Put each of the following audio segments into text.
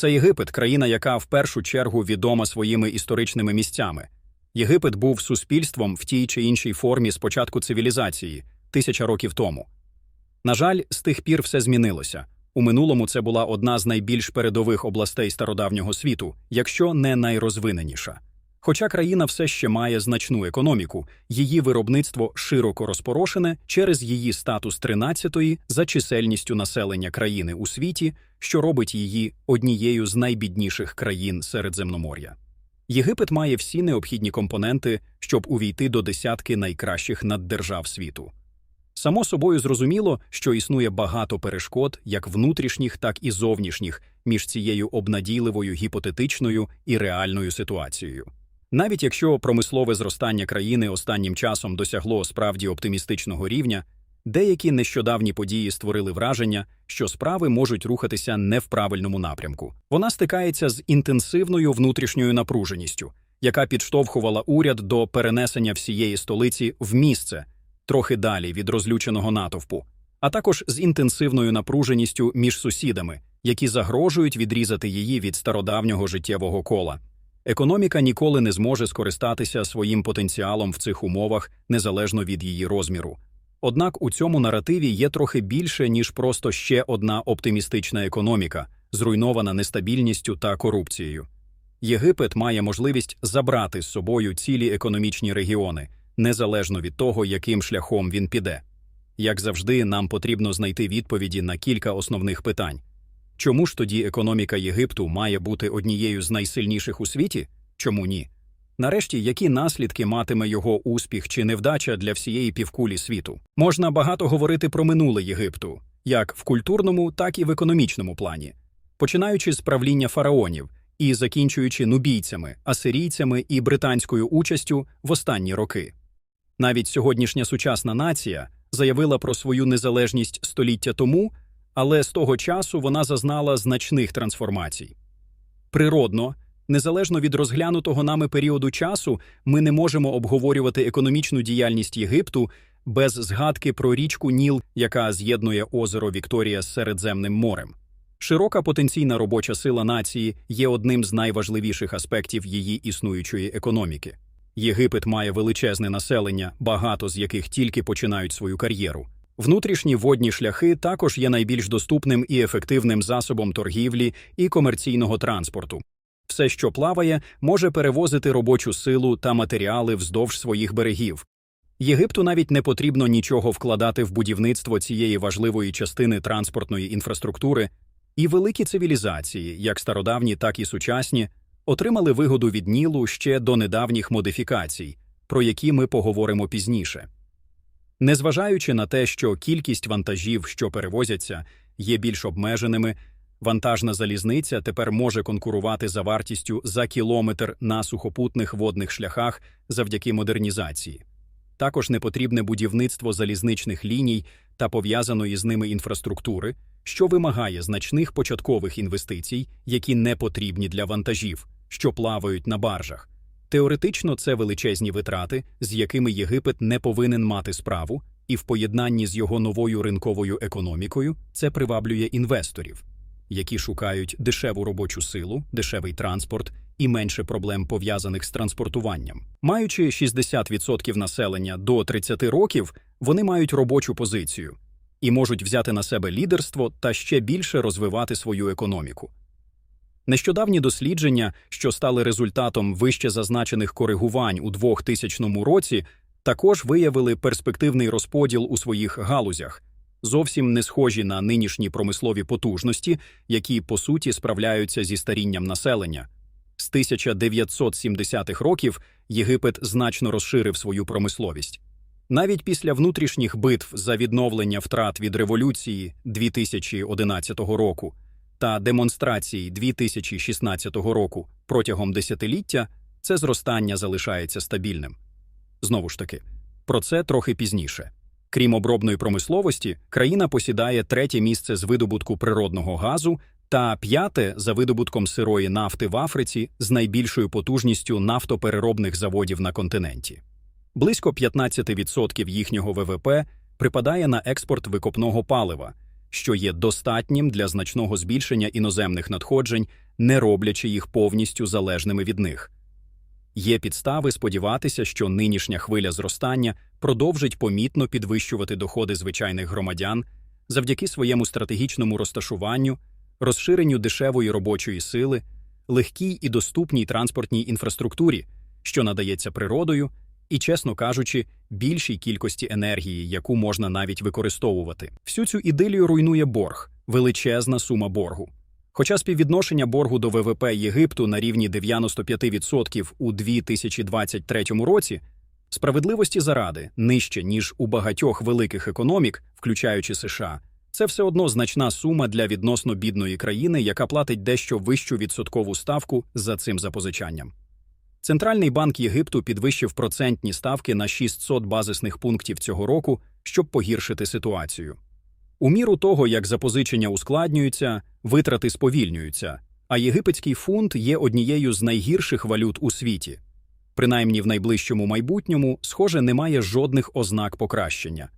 Це Єгипет, країна, яка в першу чергу відома своїми історичними місцями. Єгипет був суспільством в тій чи іншій формі з початку цивілізації тисяча років тому. На жаль, з тих пір все змінилося. У минулому це була одна з найбільш передових областей стародавнього світу, якщо не найрозвиненіша. Хоча країна все ще має значну економіку, її виробництво широко розпорошене через її статус 13-ї за чисельністю населення країни у світі, що робить її однією з найбідніших країн Середземномор'я. Єгипет має всі необхідні компоненти, щоб увійти до десятки найкращих наддержав світу. Само собою зрозуміло, що існує багато перешкод, як внутрішніх, так і зовнішніх, між цією обнадійливою гіпотетичною і реальною ситуацією. Навіть якщо промислове зростання країни останнім часом досягло справді оптимістичного рівня, деякі нещодавні події створили враження, що справи можуть рухатися не в правильному напрямку. Вона стикається з інтенсивною внутрішньою напруженістю, яка підштовхувала уряд до перенесення всієї столиці в місце, трохи далі від розлюченого натовпу, а також з інтенсивною напруженістю між сусідами, які загрожують відрізати її від стародавнього життєвого кола. Економіка ніколи не зможе скористатися своїм потенціалом в цих умовах незалежно від її розміру. Однак у цьому наративі є трохи більше, ніж просто ще одна оптимістична економіка, зруйнована нестабільністю та корупцією. Єгипет має можливість забрати з собою цілі економічні регіони, незалежно від того, яким шляхом він піде. Як завжди, нам потрібно знайти відповіді на кілька основних питань. Чому ж тоді економіка Єгипту має бути однією з найсильніших у світі? Чому ні? Нарешті, які наслідки матиме його успіх чи невдача для всієї півкулі світу? Можна багато говорити про минуле Єгипту, як в культурному, так і в економічному плані, починаючи з правління фараонів і закінчуючи нубійцями, асирійцями і британською участю в останні роки. Навіть сьогоднішня сучасна нація заявила про свою незалежність століття тому, але з того часу вона зазнала значних трансформацій. Природно, незалежно від розглянутого нами періоду часу, ми не можемо обговорювати економічну діяльність Єгипту без згадки про річку Ніл, яка з'єднує озеро Вікторія з Середземним морем. Широка потенційна робоча сила нації є одним з найважливіших аспектів її існуючої економіки. Єгипет має величезне населення, багато з яких тільки починають свою кар'єру. Внутрішні водні шляхи також є найбільш доступним і ефективним засобом торгівлі і комерційного транспорту. Все, що плаває, може перевозити робочу силу та матеріали вздовж своїх берегів. Єгипту навіть не потрібно нічого вкладати в будівництво цієї важливої частини транспортної інфраструктури, і великі цивілізації, як стародавні, так і сучасні, отримали вигоду від Нілу ще до недавніх модифікацій, про які ми поговоримо пізніше. Незважаючи на те, що кількість вантажів, що перевозяться, є більш обмеженими, вантажна залізниця тепер може конкурувати за вартістю за кілометр на сухопутних водних шляхах завдяки модернізації. Також непотрібне будівництво залізничних ліній та пов'язаної з ними інфраструктури, що вимагає значних початкових інвестицій, які не потрібні для вантажів, що плавають на баржах. Теоретично це величезні витрати, з якими Єгипет не повинен мати справу, і в поєднанні з його новою ринковою економікою це приваблює інвесторів, які шукають дешеву робочу силу, дешевий транспорт і менше проблем пов'язаних з транспортуванням. Маючи 60% населення до 30 років, вони мають робочу позицію і можуть взяти на себе лідерство та ще більше розвивати свою економіку. Нещодавні дослідження, що стали результатом вище зазначених коригувань у 2000 році, також виявили перспективний розподіл у своїх галузях, зовсім не схожі на нинішні промислові потужності, які по суті справляються зі старінням населення. З 1970-х років Єгипет значно розширив свою промисловість. Навіть після внутрішніх битв за відновлення втрат від революції 2011 року та демонстрації 2016 року протягом десятиліття це зростання залишається стабільним. Знову ж таки, про це трохи пізніше. Крім обробної промисловості, країна посідає третє місце з видобутку природного газу та п'яте за видобутком сирої нафти в Африці з найбільшою потужністю нафтопереробних заводів на континенті. Близько 15% їхнього ВВП припадає на експорт викопного палива, що є достатнім для значного збільшення іноземних надходжень не роблячи їх повністю залежними від них. Є підстави сподіватися, що нинішня хвиля зростання продовжить помітно підвищувати доходи звичайних громадян завдяки своєму стратегічному розташуванню, розширенню дешевої робочої сили, легкій і доступній транспортній інфраструктурі, що надається природою, і, чесно кажучи, більшій кількості енергії, яку можна навіть використовувати. Всю цю ідилію руйнує борг, величезна сума боргу. Хоча співвідношення боргу до ВВП Єгипту на рівні 95% у 2023 році, справедливості заради нижче, ніж у багатьох великих економік, включаючи США, це все одно значна сума для відносно бідної країни, яка платить дещо вищу відсоткову ставку за цим запозичанням. Центральний банк Єгипту підвищив процентні ставки на 600 базисних пунктів цього року, щоб погіршити ситуацію. У міру того, як запозичення ускладнюються, витрати сповільнюються, а єгипетський фунт є однією з найгірших валют у світі. Принаймні в найближчому майбутньому, схоже, немає жодних ознак покращення.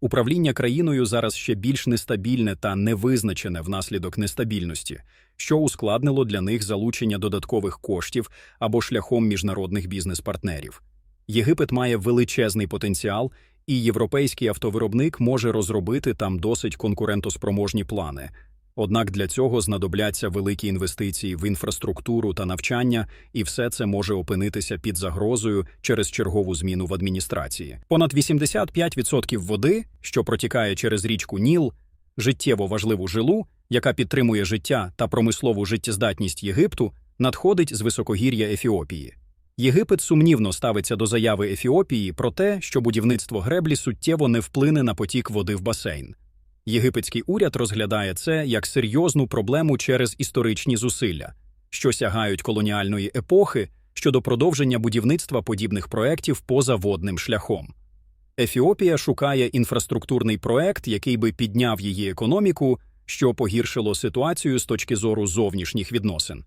Управління країною зараз ще більш нестабільне та невизначене внаслідок нестабільності, що ускладнило для них залучення додаткових коштів або шляхом міжнародних бізнес-партнерів. Єгипет має величезний потенціал, і європейський автовиробник може розробити там досить конкурентоспроможні плани. Однак для цього знадобляться великі інвестиції в інфраструктуру та навчання, і все це може опинитися під загрозою через чергову зміну в адміністрації. Понад 85% води, що протікає через річку Ніл, життєво важливу жилу, яка підтримує життя та промислову життєздатність Єгипту, надходить з високогір'я Ефіопії. Єгипет сумнівно ставиться до заяви Ефіопії про те, що будівництво греблі суттєво не вплине на потік води в басейн. Єгипетський уряд розглядає це як серйозну проблему через історичні зусилля, що сягають колоніальної епохи щодо продовження будівництва подібних проєктів поза водним шляхом. Ефіопія шукає інфраструктурний проект, який би підняв її економіку, що погіршило ситуацію з точки зору зовнішніх відносин.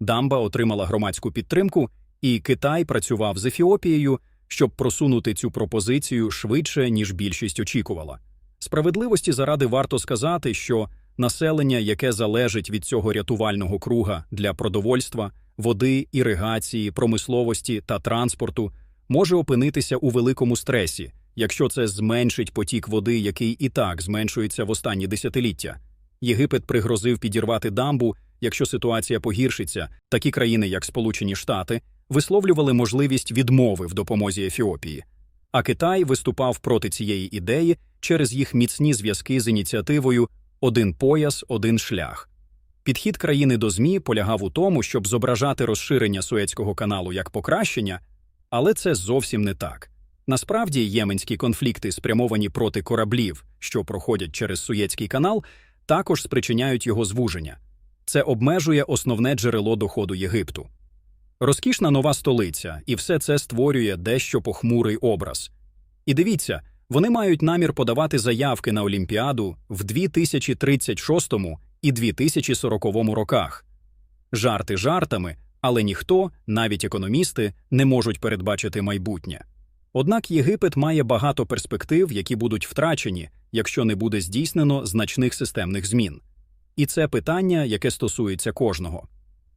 Дамба отримала громадську підтримку, і Китай працював з Ефіопією, щоб просунути цю пропозицію швидше, ніж більшість очікувала. Справедливості заради варто сказати, що населення, яке залежить від цього рятувального круга для продовольства, води, іригації, промисловості та транспорту, може опинитися у великому стресі, якщо це зменшить потік води, який і так зменшується в останні десятиліття. Єгипет пригрозив підірвати дамбу, якщо ситуація погіршиться. Такі країни, як Сполучені Штати, висловлювали можливість відмови в допомозі Ефіопії. А Китай виступав проти цієї ідеї через їх міцні зв'язки з ініціативою Один пояс, один шлях. Підхід країни до ЗМІ полягав у тому, щоб зображати розширення Суецького каналу як покращення, але це зовсім не так. Насправді, єменські конфлікти, спрямовані проти кораблів, що проходять через Суєцький канал, також спричиняють його звуження. Це обмежує основне джерело доходу Єгипту. Розкішна нова столиця, і все це створює дещо похмурий образ. І дивіться, вони мають намір подавати заявки на Олімпіаду в 2036 і 2040 роках. Жарти жартами, але ніхто, навіть економісти, не можуть передбачити майбутнє. Однак Єгипет має багато перспектив, які будуть втрачені, якщо не буде здійснено значних системних змін. І це питання, яке стосується кожного.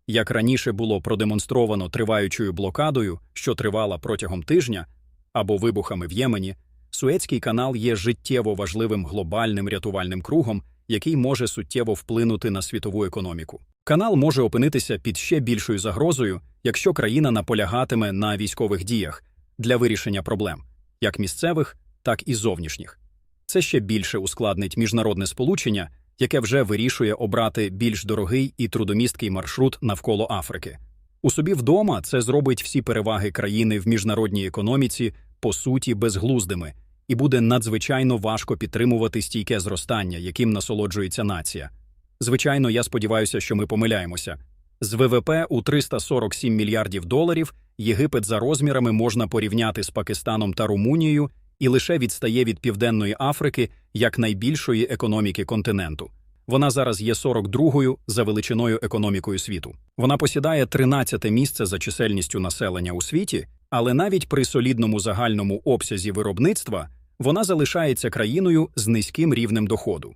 Як раніше було продемонстровано триваючою блокадою, що тривала протягом тижня, або вибухами в Ємені, Суецький канал є життєво важливим глобальним рятувальним кругом, який може суттєво вплинути на світову економіку. Канал може опинитися під ще більшою загрозою, якщо країна наполягатиме на військових діях для вирішення проблем, як місцевих, так і зовнішніх. Це ще більше ускладнить міжнародне сполучення, яке вже вирішує обрати більш дорогий і трудомісткий маршрут навколо Африки. У собі вдома це зробить всі переваги країни в міжнародній економіці по суті безглуздими, і буде надзвичайно важко підтримувати стійке зростання, яким насолоджується нація. Звичайно, я сподіваюся, що ми помиляємося. З ВВП у 347 мільярдів доларів Єгипет за розмірами можна порівняти з Пакистаном та Румунією і лише відстає від Південної Африки як найбільшої економіки континенту. Вона зараз є 42-ю за величиною економікою світу. Вона посідає 13-те місце за чисельністю населення у світі, але навіть при солідному загальному обсязі виробництва вона залишається країною з низьким рівнем доходу.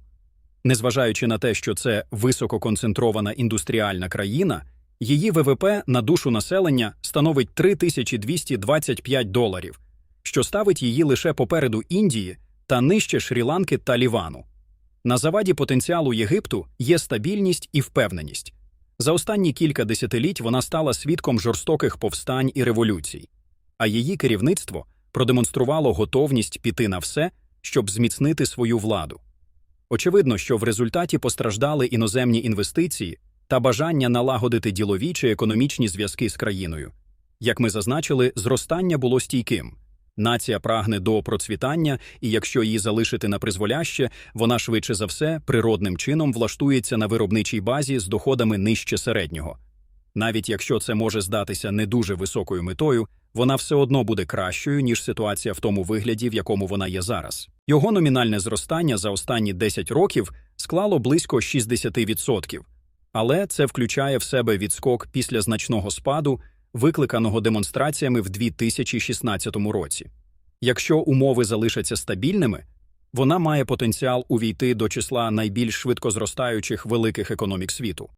Незважаючи на те, що це висококонцентрована індустріальна країна, її ВВП на душу населення становить 3225 доларів, що ставить її лише попереду Індії та нижче Шрі-Ланки та Лівану. На заваді потенціалу Єгипту є стабільність і впевненість. За останні кілька десятиліть вона стала свідком жорстоких повстань і революцій, а її керівництво продемонструвало готовність піти на все, щоб зміцнити свою владу. Очевидно, що в результаті постраждали іноземні інвестиції та бажання налагодити ділові чи економічні зв'язки з країною. Як ми зазначили, зростання було стійким. Нація прагне до процвітання, і якщо її залишити на призволяще, вона швидше за все природним чином влаштується на виробничій базі з доходами нижче середнього. Навіть якщо це може здатися не дуже високою метою, вона все одно буде кращою, ніж ситуація в тому вигляді, в якому вона є зараз. Його номінальне зростання за останні 10 років склало близько 60%, але це включає в себе відскок після значного спаду, викликаного демонстраціями в 2016 році. Якщо умови залишаться стабільними, вона має потенціал увійти до числа найбільш швидко зростаючих великих економік світу.